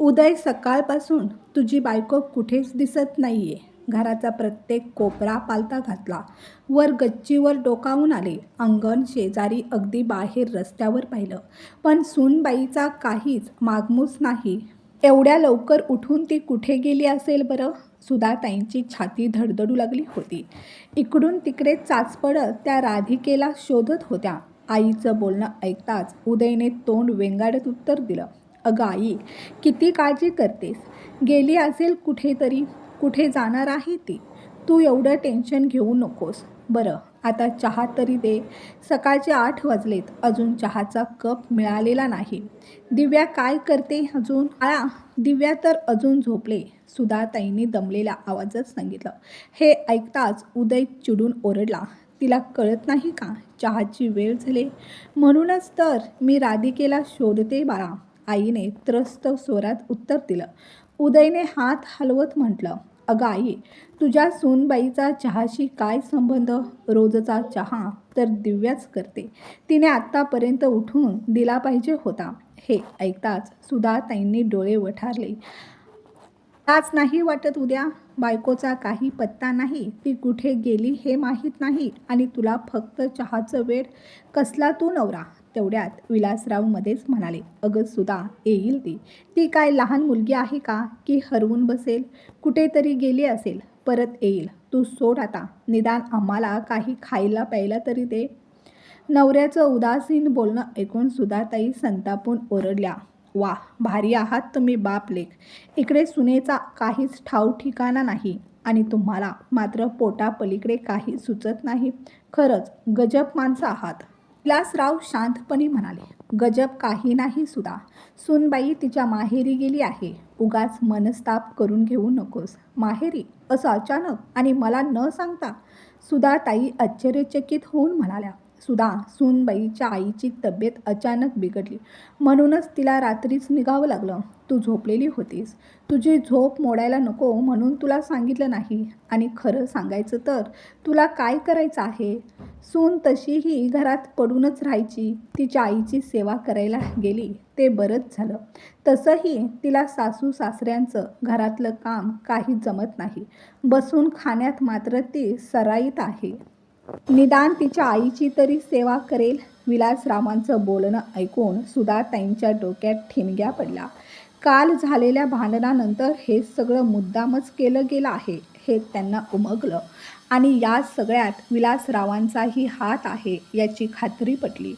उदय सकाळपासून तुझी बायको कुठेच दिसत नाहीये. घराचा प्रत्येक कोपरा पालता घातला. वर गच्चीवर डोकावून आले. अंगण शेजारी अगदी बाहेर रस्त्यावर पाहिलं. पण सूनबाईचा काहीच मागमूस नाही. एवढ्या लवकर उठून ती कुठे गेली असेल बरं? सुधाताईंची छाती धडधडू लागली होती. इकडून तिकडे चाचपडत त्या राधिकेला शोधत होत्या. आईचं बोलणं ऐकताच उदयने तोंड वेंगाडत उत्तर दिलं. अगं आई किती काळजी करतेस? गेली असेल कुठेतरी कुठे जाणार आहे ती? तू एवढं टेन्शन घेऊ नकोस. बरं आता चहा तरी दे. सकाळचे आठ वाजलेत. अजून चहाचा कप मिळालेला नाही. दिव्या काय करते अजून? आळा दिव्या तर अजून झोपले. सुधाताईंनी दमलेल्या आवाजात सांगितलं. हे ऐकताच उदय चिडून ओरडला. तिला कळत नाही का? चहाची वेळ झाली. म्हणूनच तर मी राधिकेला शोधते बाळा. आईने त्रस्त स्वरात उत्तर दिलं. उदयने हात हलवत म्हटलं अगं आई तुझ्या सूनबाईचा चहाशी काय संबंध? रोजचा चहा तर दिव्याच करते. तिने आत्तापर्यंत उठून दिला पाहिजे होता हे ऐकताच सुधाताईंनी डोळे वठारले. आज नाही वाटत उद्या. बायकोचा काही पत्ता नाही. ती कुठे गेली हे माहीत नाही आणि तुला फक्त चहाचं वेळ कसला तू नवरा? तेवढ्यात विलासराव मध्येच म्हणाले अगं सुद्धा येईल ती. ती काय लहान मुलगी आहे का की हरवून बसेल? कुठेतरी गेली असेल. परत येईल. तू सोड आता. निदान आम्हाला काही खायला प्यायला तरी दे. नवऱ्याचं उदासीन बोलणं ऐकून सुधाताई संतापून ओरडल्या वा भारी आहात तुम्ही बाप लेख. इकडे सुनेचा काहीच ठाव ठिकाणा नाही आणि तुम्हाला मात्र पोटापलीकडे काही सुचत नाही. खरंच गजब माणसं आहात. विलासराव शांतपणे म्हणाले गजब काही नाही सुद्धा सुनबाई तिच्या माहेरी गेली आहे. उगाच मनस्ताप करून घेऊ नकोस. माहेरी? असं अचानक आणि मला न सांगता? सुधा ताई आश्चर्यचकित होऊन म्हणाल्या सुधा सूनबाईच्या आईची तब्येत अचानक बिघडली. म्हणूनच तिला रात्रीच निघावं लागलं. तू झोपलेली होतीस. तुझी झोप मोडायला नको म्हणून तुला सांगितलं नाही. आणि खरं सांगायचं तर तुला काय करायचं आहे? सून तशीही घरात पडूनच राहायची. तिच्या आईची सेवा करायला गेली. ते बरंच झालं. तसंही तिला सासू सासऱ्यांचं घरातलं काम काही जमत नाही. बसून खाण्यात मात्र ती सराईत आहे. निदान तिच्या आईची तरी सेवा करेल. विलासरावांचं बोलणं ऐकून सुधाताईंच्या डोक्यात ठिणग्या पडला काल झालेल्या भांडणानंतर हे सगळं मुद्दामच केलं गेलं आहे हे त्यांना उमगलं. आणि या सगळ्यात विलासरावांचाही हात आहे याची खात्री पटली.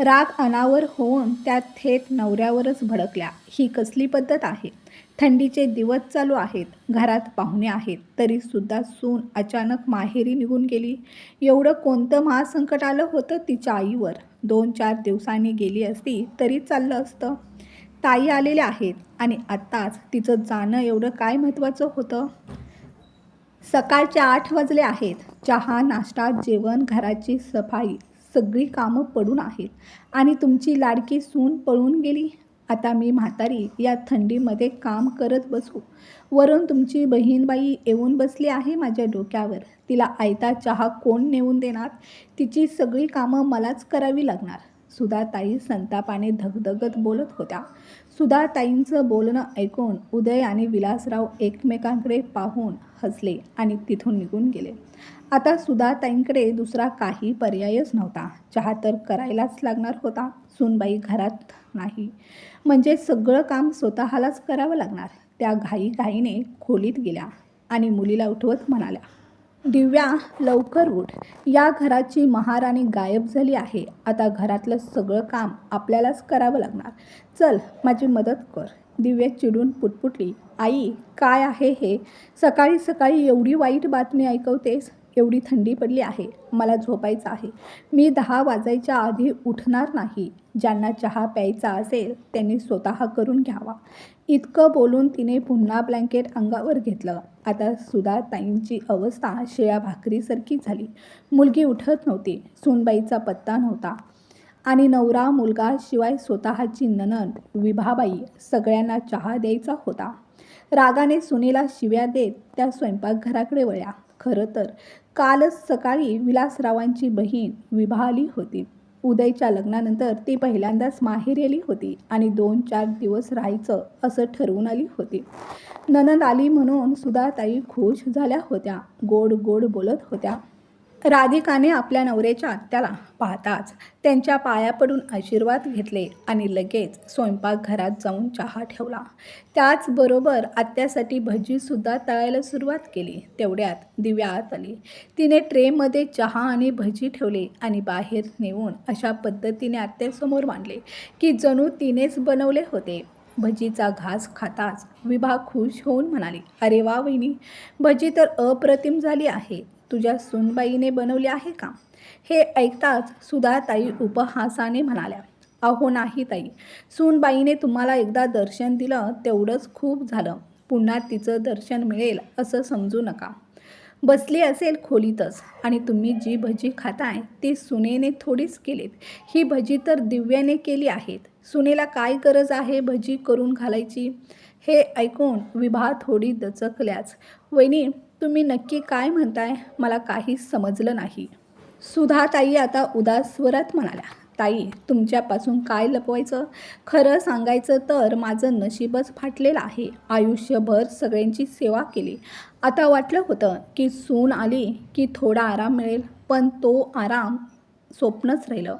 राग अनावर होऊन त्या थेट नवऱ्यावरच भडकल्या. ही कसली पद्धत आहे? थंडीचे दिवस चालू आहेत घरात पाहुणे आहेत तरीसुद्धा सून अचानक माहेरी निघून गेली. एवढं कोणतं महासंकट आलं होतं तिच्या आईवर? दोन चार दिवसांनी गेली असती तरी चाललं असतं. ताई आलेल्या आहेत आणि आत्ताच तिचं जाणं एवढं काय महत्त्वाचं होतं? सकाळचे आठ वाजले आहेत. चहा नाश्ता जेवण घराची सफाई सगळी कामं पडून आहेत. आणि तुमची लाडकी सून पळून गेली. आता मी म्हातारी या थंडीमध्ये काम करत बसू. वरून तुमची बहीणबाई येऊन बसली आहे माझ्या डोक्यावर. तिला आयता चहा कोण नेऊन देणार? तिची सगळी कामं मलाच करावी लागणार. सुधाताई संतापाने धगधगत बोलत होत्या. सुधाताईंचं बोलणं ऐकून उदय आणि विलासराव एकमेकांकडे पाहून हसले आणि तिथून निघून गेले. आता सुधाताईंकडे दुसरा काही पर्यायच नव्हता. चहा तर करायलाच लागणार होता. सूनबाई घरात नाही. म्हणजे सगळं काम स्वतःलाच करावं लागणार. त्या घाईघाईने खोलीत गेल्या आणि मुलीला उठवत म्हणाल्या दिव्या लवकर उठ. या घराची महाराणी गायब झाली आहे. आता घरातलं सगळं काम आपल्यालाच करावं लागणार. चल माझी मदत कर. दिव्या चिडून पुटपुटली. आई काय आहे हे? सकाळी सकाळी एवढी वाईट बातमी ऐकवतेस? एवढी थंडी पडली आहे. मला झोपायचं आहे. मी दहा वाजायच्या आधी उठणार नाही. ज्यांना चहा प्यायचा असेल त्यांनी स्वतः करून घ्यावा. इतकं बोलून तिने पुन्हा ब्लँकेट अंगावर घेतलं. आता सुधा ताईंची अवस्था शेळ्या भाकरीसारखी झाली. मुलगी उठत नव्हती. सुनबाईचा पत्ता नव्हता. आणि नवरा मुलगा शिवाय स्वतःची ननद विभाबाई सगळ्यांना चहा द्यायचा होता. रागाने सुनेला शिव्या देत त्या स्वयंपाकघराकडे वळल्या. खरं तर कालच सकाळी विलासरावांची बहीण विभा आली होती. उदयच्या लग्नानंतर ती पहिल्यांदाच माहेर आली होती आणि दोन चार दिवस राहायचं असं ठरवून आली होती. ननंद आली म्हणून सुधाताई खुश झाल्या होत्या गोड गोड बोलत होत्या. राधिकाने आपल्या नवऱ्याच्या आत्याला पाहताच त्यांच्या पाया पडून आशीर्वाद घेतले आणि लगेच स्वयंपाकघरात जाऊन चहा ठेवला. त्याचबरोबर आत्यासाठी भजीसुद्धा तळायला सुरुवात केली. तेवढ्यात दिव्या आत आली. तिने ट्रेमध्ये चहा आणि भजी ठेवले आणि बाहेर नेऊन अशा पद्धतीने आत्यासमोर मांडले की जणू तिनेच बनवले होते. भजीचा घास खाताच विभा खुश होऊन म्हणाली अरे वा वहिनी भजी तर अप्रतिम झाली आहे. तुझ्या सुनबाईने बनवली आहे का? हे ऐकताच सुधाताई उपहासाने म्हणाल्या अहो नाही ताई. सूनबाईने तुम्हाला एकदा दर्शन दिलं तेवढंच खूप झालं. पुन्हा तिचं दर्शन मिळेल असं समजू नका. बसली असेल खोलीतच आणि तुम्ही जी भजी खाताय ती सुनेने थोडीच केलीत. ही भजी तर दिव्याने केली आहेत. सुनेला काय गरज आहे भजी करून घालायची? हे ऐकून विभा थोडी दचकल्याच. वहिनी तुम्ही नक्की काय म्हणताय? मला काहीच समजलं नाही. सुधा ताई आता उदास स्वरात म्हणाल्या ताई तुमच्यापासून काय लपवायचं? खरं सांगायचं तर माझं नशीबच फाटलेलं आहे. आयुष्यभर सगळ्यांची सेवा केली. आता वाटलं होतं की सून आली की थोडा आराम मिळेल पण तो आराम स्वप्नच राहिलं.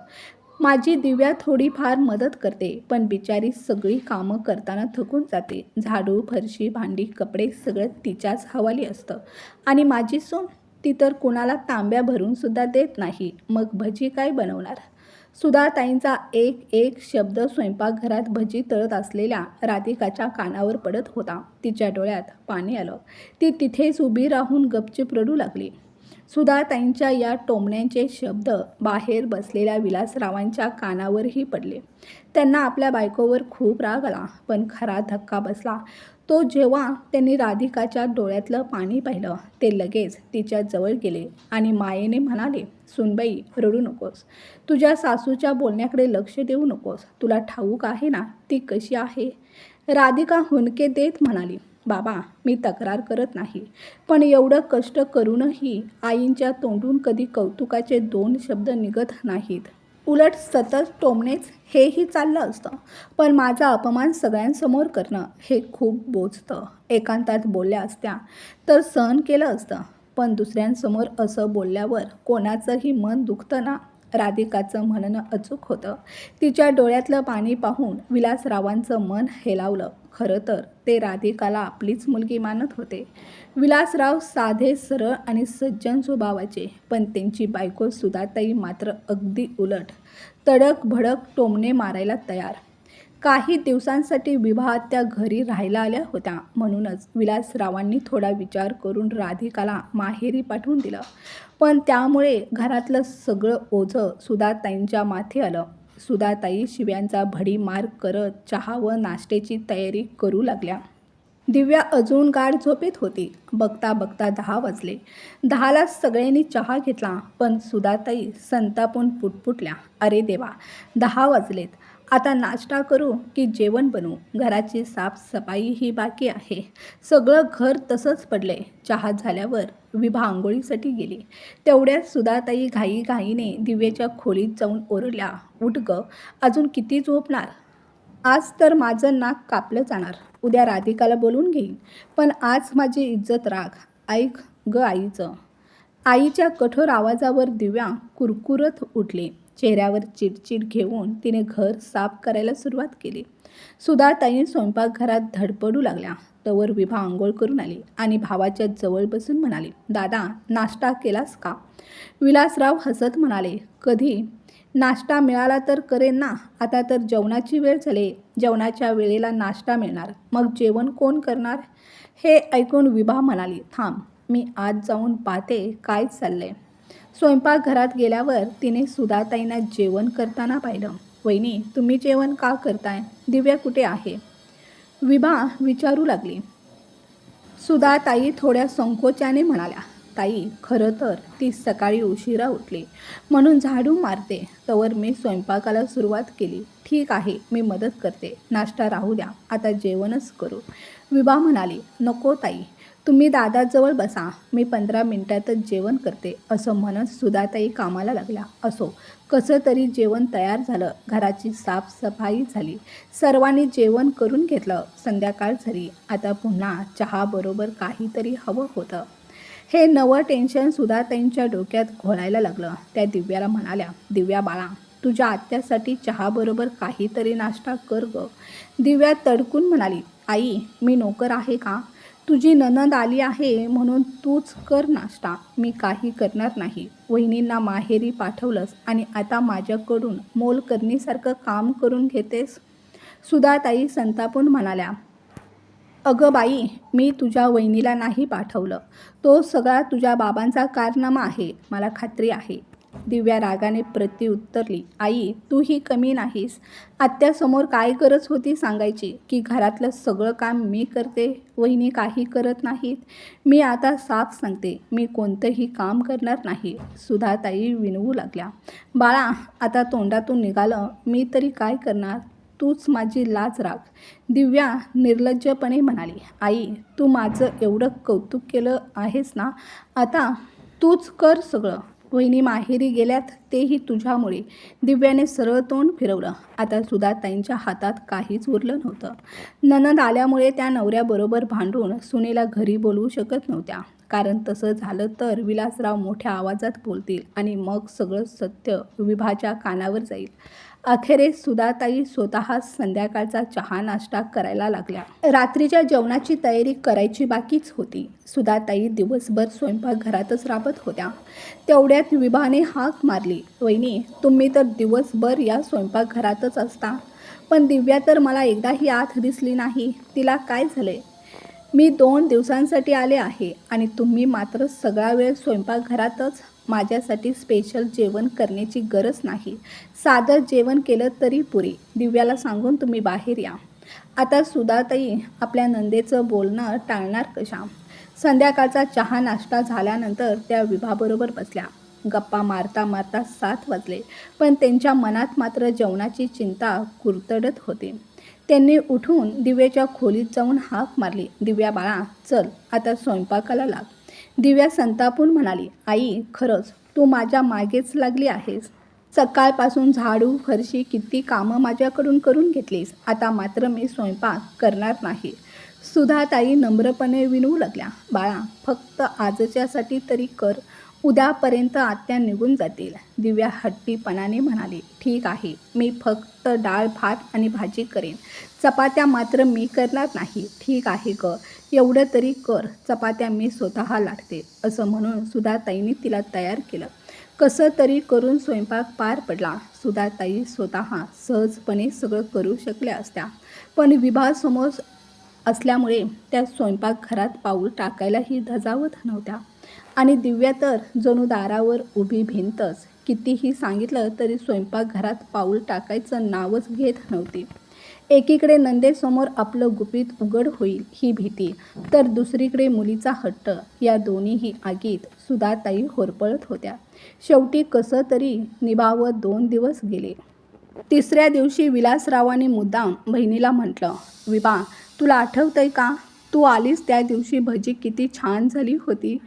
माझी दिव्या थोडीफार मदत करते पण बिचारी सगळी कामं करताना थकून जाते. झाडू फरशी भांडी कपडे सगळं तिच्याच हवाली असतं. आणि माझी सून ती तर कुणाला तांब्या भरूनसुद्धा देत नाही. मग भजी काय बनवणार? सुधाताईंचा एक एक शब्द स्वयंपाकघरात भजी तळत असलेल्या राधिकाच्या कानावर पडत होता. तिच्या डोळ्यात पाणी आलं. ती तिथेच उभी राहून गपचूप रडू लागली. सुधाताईंच्या या टोमण्यांचे शब्द बाहेर बसलेल्या विलासरावांच्या कानावरही पडले. त्यांना आपल्या बायकोवर खूप राग आला पण खरा धक्का बसला. तो जेव्हा त्यांनी राधिकाच्या डोळ्यातलं पाणी पाहिलं ते लगेच तिच्या जवळ गेले आणि मायेने म्हणाले सुनबाई रडू नकोस. तुझ्या सासूच्या बोलण्याकडे लक्ष देऊ नकोस. तुला ठाऊक आहे ना ती कशी आहे? राधिका हुनके देत म्हणाली बाबा मी तक्रार करत नाही. पण एवढं कष्ट करूनही आईंच्या तोंडून कधी कौतुकाचे दोन शब्द निघत नाहीत. उलट सतत टोमणेच हेही चाललं असतं. पण माझा अपमान सगळ्यांसमोर करणं हे खूप बोचतं. एकांतात बोलल्या असत्या तर सहन केलं असतं. पण दुसऱ्यांसमोर असं बोलल्यावर कोणाचंही मन दुखतं ना? राधिकाचं म्हणणं अचूक होतं. तिच्या डोळ्यातलं पाणी पाहून विलासरावांचं मन हेलावलं. खरं तर ते राधिकाला आपलीच मुलगी मानत होते. विलासराव साधे सरळ आणि सज्जन स्वभावाचे पण त्यांची बायको सुधाताई मात्र अगदी उलट. तडक भडक टोमणे मारायला तयार. काही दिवसांसाठी विवाहात त्या घरी राहायला आल्या होत्या. म्हणूनच विलासरावांनी थोडा विचार करून राधिकाला माहेरी पाठवून दिलं. पण त्यामुळे घरातलं सगळं ओझं सुधाताईंच्या माथे आलं. सुधाताई शिव्यांचा भडीमार करत चहा व नाश्त्याची तयारी करू लागल्या. दिव्या अजून गाढ झोपेत होती. बघता बघता दहा वाजले. दहाला सगळ्यांनी चहा घेतला पण सुधाताई संतापून पुटपुटल्या. अरे देवा दहा वाजलेत. आता नाश्ता करू की जेवण बनवू? घराची साफसफाई ही बाकी आहे. सगळं घर तसंच पडले चहा झाल्यावर विभा आंघोळीसाठी गेली. तेवढ्यात सुधाताई घाई घाईने दिव्याच्या खोलीत जाऊन ओरडल्या उठ अजून किती झोपणार आज तर माझं नाक कापलं जाणार. उद्या राधिकाला बोलून घेईन. पण आज माझी इज्जत राख ऐक ग आईचं. आईच्या कठोर आवाजावर दिव्या कुरकुरत उठली. चेहऱ्यावर चिडचिड घेऊन तिने घर साफ करायला सुरुवात केली. सुधाताई स्वयंपाकघरात धडपडू लागल्या. तवर विभा आंघोळ करून आली आणि भावाच्या जवळ बसून म्हणाली दादा नाश्ता केलास का? विलासराव हसत म्हणाले कधी? नाश्ता मिळाला तर करेन ना? आता तर जेवणाची वेळ झाली. जेवणाच्या वेळेला नाश्ता मिळणार. मग जेवण कोण करणार? हे ऐकून विभा म्हणाली थांब मी आज जाऊन पाहते काय चाललंय. स्वयंपाकघरात गेल्यावर तिने सुधाताईंना जेवण करताना पाहिलं. वहिनी तुम्ही जेवण का करताय? दिव्या कुठे आहे? विभा विचारू लागली. सुधाताई थोड्या संकोचाने म्हणाल्या ताई खरं तर ती सकाळी उशिरा उठली. म्हणून झाडू मारते. तवर मी स्वयंपाकाला सुरुवात केली. ठीक आहे मी मदत करते. नाश्ता राहू द्या. आता जेवणच करू. विभा म्हणाली नको ताई. तुम्ही दादाजवळ बसा. मी पंधरा मिनटातच जेवण करते असं म्हणत सुधाताई कामाला लागल्या असो कसं तरी जेवण तयार झालं. घराची साफसफाई झाली. सर्वांनी जेवण करून घेतलं. संध्याकाळ झाली. आता पुन्हा चहाबरोबर काहीतरी हवं होतं. हे नवं टेन्शन सुधाताईंच्या डोक्यात घोळायला लागलं. त्या दिव्याला म्हणाल्या दिव्या बाळा तुझ्या आत्यासाठी चहाबरोबर काहीतरी नाश्ता कर ग. दिव्या तडकून म्हणाली आई मी नोकर आहे का? तुझी ननद आली आहे म्हणून तूच कर नाश्ता. मी काही करणार नाही. वहिनींना माहेरी पाठवलंस आणि आता माझ्याकडून मोल करणीसारखं काम करून घेतेस? सुधाताई संतापून म्हणाल्या अगं बाई मी तुझ्या वहिनीला नाही पाठवलं. तो सगळा तुझ्या बाबांचा कारनामा आहे. मला खात्री आहे. दिव्या रागाने प्रत्युत्तरली आई तू ही कमी नाहीस. आत्यासमोर काय गरज होती सांगायची? की घरातलं सगळं काम मी करते वहिनी काही करत नाहीत. मी आता साफ सांगते मी कोणतंही काम करणार नाही. सुधाताई विनवू लागल्या. बाळा आता तोंडातून निघालं मी तरी काय करणार? तूच माझी लाज राख. दिव्या निर्लज्जपणे म्हणाली आई तू माझं एवढं कौतुक केलं आहेस ना? आता तूच कर सगळं. वहिनी माहेरी गेल्यात तेही तुझ्यामुळे. दिव्याने सरळ तोंड फिरवलं. आता सुद्धा ताईंच्या हातात काहीच उरलं नव्हतं. ननद आल्यामुळे त्या नवऱ्याबरोबर भांडून सुनेला घरी बोलवू शकत नव्हत्या. कारण तसं झालं तर विलासराव मोठ्या आवाजात बोलतील आणि मग सगळं सत्य विभाच्या कानावर जाईल. अखेरीस सुधाताई स्वतः संध्याकाळचा चहा नाश्ता करायला लागल्या. रात्रीच्या जेवणाची तयारी करायची बाकीच होती. सुधाताई दिवसभर स्वयंपाकघरातच राबत होत्या. तेवढ्यात विभाने हाक मारली वहिनी तुम्ही तर दिवसभर या स्वयंपाकघरातच असता. पण दिव्या तर मला एकदाही आत दिसली नाही. तिला काय झाले मी दोन दिवसांसाठी आले आहे आणि तुम्ही मात्र सगळा वेळ स्वयंपाकघरातच माझ्यासाठी स्पेशल जेवण करण्याची गरज नाही. साधं जेवण केलं तरी पुरे. दिव्याला सांगून तुम्ही बाहेर या. आता सुधाताई आपल्या नंदेचं बोलणं टाळणार कशा? संध्याकाळचा चहा नाश्ता झाल्यानंतर त्या विभाबरोबर बसल्या. गप्पा मारता मारता सात वाजले. पण त्यांच्या मनात मात्र जेवणाची चिंता कुरतडत होती. त्यांनी उठून दिव्याच्या खोलीत जाऊन हाक मारली. दिव्या बाळा चल आता स्वयंपाकाला लाग. दिव्या संतापून म्हणाली आई खरंच तू माझ्या मागेच लागली आहेस. सकाळपासून झाडू फरशी किती कामं माझ्याकडून करून घेतलीस. आता मात्र मी स्वयंपाक करणार नाही. सुधाताई नम्रपणे विनवू लागल्या बाळा फक्त आजच्यासाठी तरी कर. उद्यापर्यंत आत्या निघून जातील. दिव्या हट्टीपणाने म्हणाली ठीक आहे मी फक्त डाळ भात आणि भाजी करेन. चपात्या मात्र मी करणार नाही. ठीक आहे ग एवढं तरी कर. चपात्या मी स्वतः लाटते असं म्हणून सुधाताईंनी तिला तयार केलं. कसं तरी करून स्वयंपाक पार पडला. सुधाताई स्वतः सहजपणे सगळं करू शकल्या असत्या. पण विभासमोर असल्यामुळे त्या स्वयंपाकघरात पाऊल टाकायलाही धजावत नव्हत्या. आणि दिव्या तर जणू दारावर उभी भिंतच. कितीही सांगितलं तरी स्वयंपाकघरात पाऊल टाकायचं नावच घेत नव्हती. एकीकडे नंदेसमोर आपलं गुपित उघड होईल ही भीती तर दुसरीकडे मुलीचा हट्ट. या दोन्हीही आगीत सुधाताई होरपळत होत्या. शेवटी कसं तरी निभावत दोन दिवस गेले. तिसऱ्या दिवशी विलासरावाने मुद्दाम बहिणीला म्हटलं विभा तुला आठवतंय का? तू आलीस त्या दिवशी भजी किती छान झाली होती.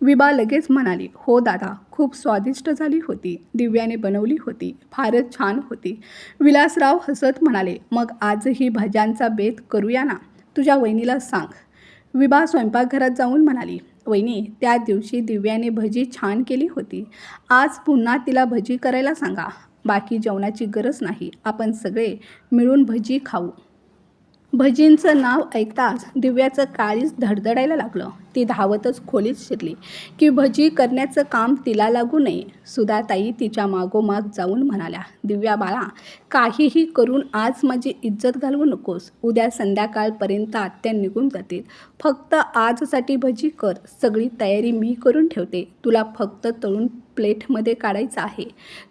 विभा लगेच म्हणाली हो दादा खूप स्वादिष्ट झाली होती दिव्याने बनवली होती फारच छान होती. विलासराव हसत म्हणाले मग आजही भज्यांचा बेत करूया ना? तुझ्या वहिनीला सांग. विभा स्वयंपाकघरात जाऊन म्हणाली वहिनी त्या दिवशी दिव्याने भजी छान केली होती. आज पुन्हा तिला भजी करायला सांगा. बाकी जेवणाची गरज नाही. आपण सगळे मिळून भजी खाऊ. भजींचं नाव ऐकताच दिव्याचं काळीच धडधडायला लागलं. ती धावतच खोलीत शिरली. की भजी करण्याचं काम तिला लागू नये. सुधाताई तिच्या मागोमाग जाऊन म्हणाल्या दिव्या बाळा काहीही करून आज माझी इज्जत घालवू नकोस. उद्या संध्याकाळपर्यंत आत्या निघून जातील. फक्त आजसाठी भजी कर. सगळी तयारी मी करून ठेवते. तुला फक्त तळून प्लेटमध्ये काढायचं आहे.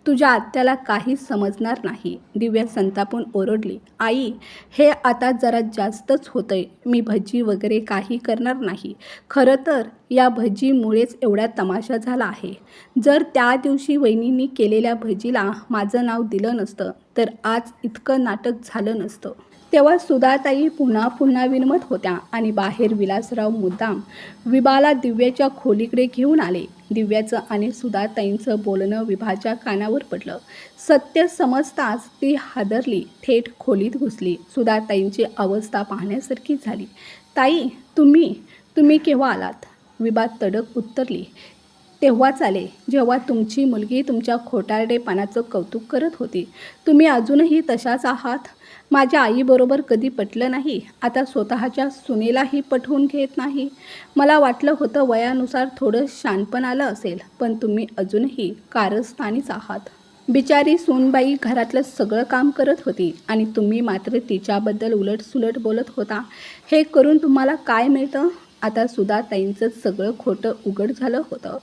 तुझ्या आत्याला काहीच समजणार नाही. दिव्या संतापून ओरडली आई हे आता जरा जास्तच होतंय. मी भजी वगैरे काही करणार नाही. खरं तर या भजीमुळेच एवढा तमाशा झाला आहे. जर त्या दिवशी वहिनींनी केलेल्या भजीला माझं नाव दिलं नसतं तर आज इतकं नाटक झालं नसतं. तेव्हा सुधाताई पुन्हा पुन्हा विनमत होत्या आणि बाहेर विलासराव मुद्दाम विबाला दिव्याच्या खोलीकडे घेऊन आले. दिव्याचं आणि सुधाताईंचं बोलणं विभाच्या कानावर पडलं. सत्य समजताच ती हादरली थेट खोलीत घुसली. सुधाताईंची अवस्था पाहण्यासारखी झाली. ताई तुम्ही तुम्ही केव्हा आलात? विभा तडक उत्तरली तेव्हाच आले जेव्हा तुमची मुलगी तुमच्या खोटारडेपणाचं कौतुक करत होती. तुम्ही अजूनही तशाच आहात? माझ्या आईबरोबर कधी पटलं नाही. आता स्वतःच्या सुनेलाही पटवून घेत नाही. मला वाटलं होतं वयानुसार थोडं शानपण आलं असेल पण तुम्ही अजूनही कारस्थानीच आहात. बिचारी सोनबाई घरातलं सगळं काम करत होती आणि तुम्ही मात्र तिच्याबद्दल उलटसुलट बोलत होता. हे करून तुम्हाला काय मिळतं? आता सुधाताईंचं सगळं खोटं उघड झालं होतं.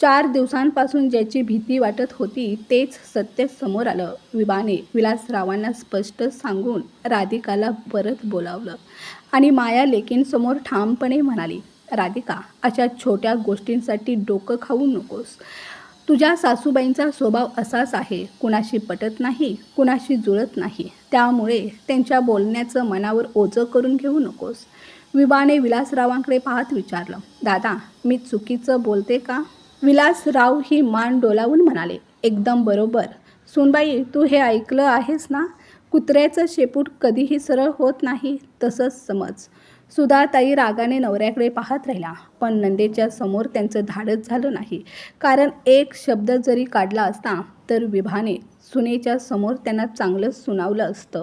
चार दिवसांपासून ज्याची भीती वाटत होती तेच सत्य समोर आलं. विभाने विलासरावांना स्पष्ट सांगून राधिकाला परत बोलावलं आणि माया लेकींसमोर ठामपणे म्हणाली राधिका अशा छोट्या गोष्टींसाठी डोकं खाऊ नकोस. तुझ्या सासूबाईंचा स्वभाव असाच आहे. कुणाशी पटत नाही कुणाशी जुळत नाही. त्यामुळे त्यांच्या बोलण्याचं मनावर ओझं करून घेऊ नकोस. विभाने विलासरावांकडे पाहत विचारलं दादा मी चुकीचं बोलते का? विलासराव ही मान डोलावून म्हणाले एकदम बरोबर. सुनबाई तू हे ऐकलं आहेस ना? कुत्र्याचं शेपूट कधीही सरळ होत नाही तसंच समज. सुधाताई रागाने नवऱ्याकडे पाहत राहिला पण नंदेच्या समोर त्यांचं धाडस झालं नाही. कारण एक शब्द जरी काढला असता तर विभाने सुनेच्या समोर त्यांना चांगलंच सुनावलं असतं.